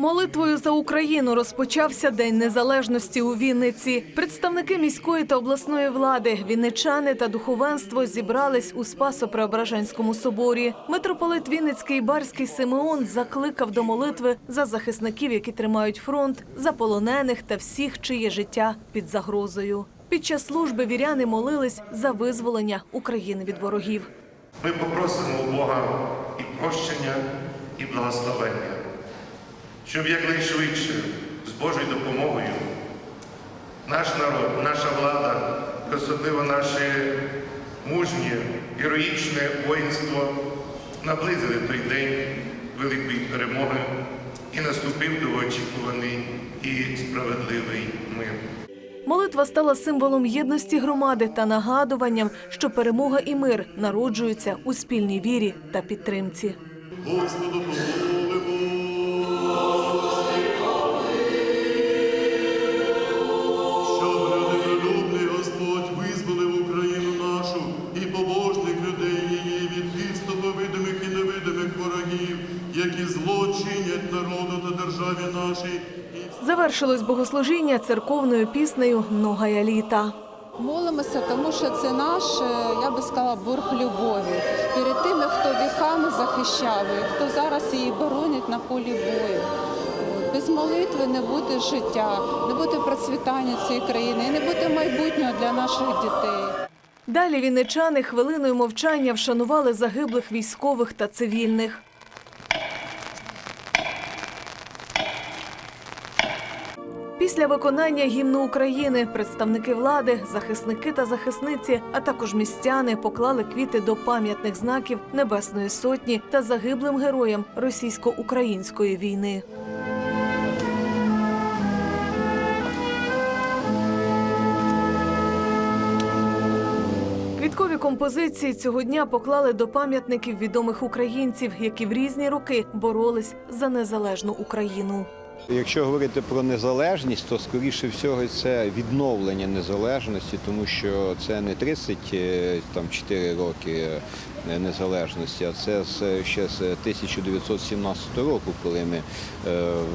Молитвою за Україну розпочався День Незалежності у Вінниці. Представники міської та обласної влади, вінничани та духовенство зібрались у Спасо-Преображенському соборі. Митрополит Вінницький і Барський Симеон закликав до молитви за захисників, які тримають фронт, за полонених та всіх, чиє життя під загрозою. Під час служби віряни молились за визволення України від ворогів. Ми попросимо у Бога і прощення, і благословення, щоб якнайшвидше з Божою допомогою наш народ, наша влада, особливо наше мужнє, героїчне воїнство наблизили той день великої перемоги і наступив довгоочікуваний і справедливий мир. Молитва стала символом єдності громади та нагадуванням, що перемога і мир народжуються у спільній вірі та підтримці. Господу які зло чинять народу та державі нашій. Завершилось богослужіння церковною піснею «Многая літа». Молимося, тому що це наш, е, я би сказала, борг любові перед тими, хто віками захищав, і хто зараз її боронить на полі бою. Без молитви не буде життя, не буде процвітання цієї країни, і не буде майбутнього для наших дітей. Далі вінничани хвилиною мовчання вшанували загиблих військових та цивільних. Після виконання гімну України представники влади, захисники та захисниці, а також містяни поклали квіти до пам'ятних знаків Небесної Сотні та загиблим героям російсько-української війни. Квіткові композиції цього дня поклали до пам'ятників відомих українців, які в різні роки боролись за незалежну Україну. Якщо говорити про незалежність, то скоріше всього це відновлення незалежності, тому що це не 34 роки е, незалежності, а це ще з 1917 року, коли ми е,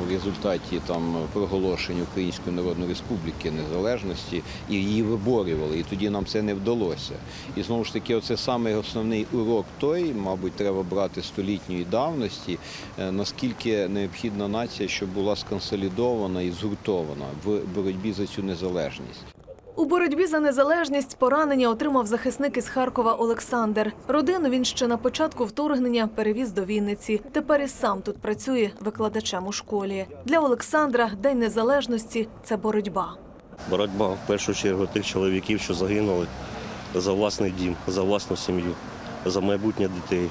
в результаті там проголошення Української Народної Республіки незалежності і її виборювали. І тоді нам це не вдалося. І знову ж таки, оце саме основний урок той, мабуть, треба брати столітньої давності, е, наскільки необхідна нація, щоб була сконсолідована і згуртована в боротьбі за цю незалежність. У боротьбі за незалежність поранення отримав захисник із Харкова Олександр. Родину він ще на початку вторгнення перевіз до Вінниці. Тепер і сам тут працює викладачем у школі. Для Олександра День незалежності це боротьба. Боротьба в першу чергу тих чоловіків, що загинули за власний дім, за власну сім'ю, за майбутнє дітей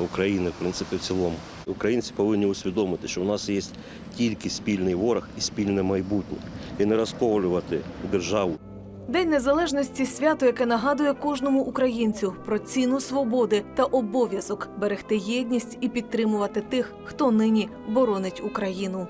України, в принципі, в цілому. Українці повинні усвідомити, що в нас є тільки спільний ворог і спільне майбутнє, і не розковлювати державу. День незалежності свято, яке нагадує кожному українцю про ціну свободи та обов'язок берегти єдність і підтримувати тих, хто нині боронить Україну.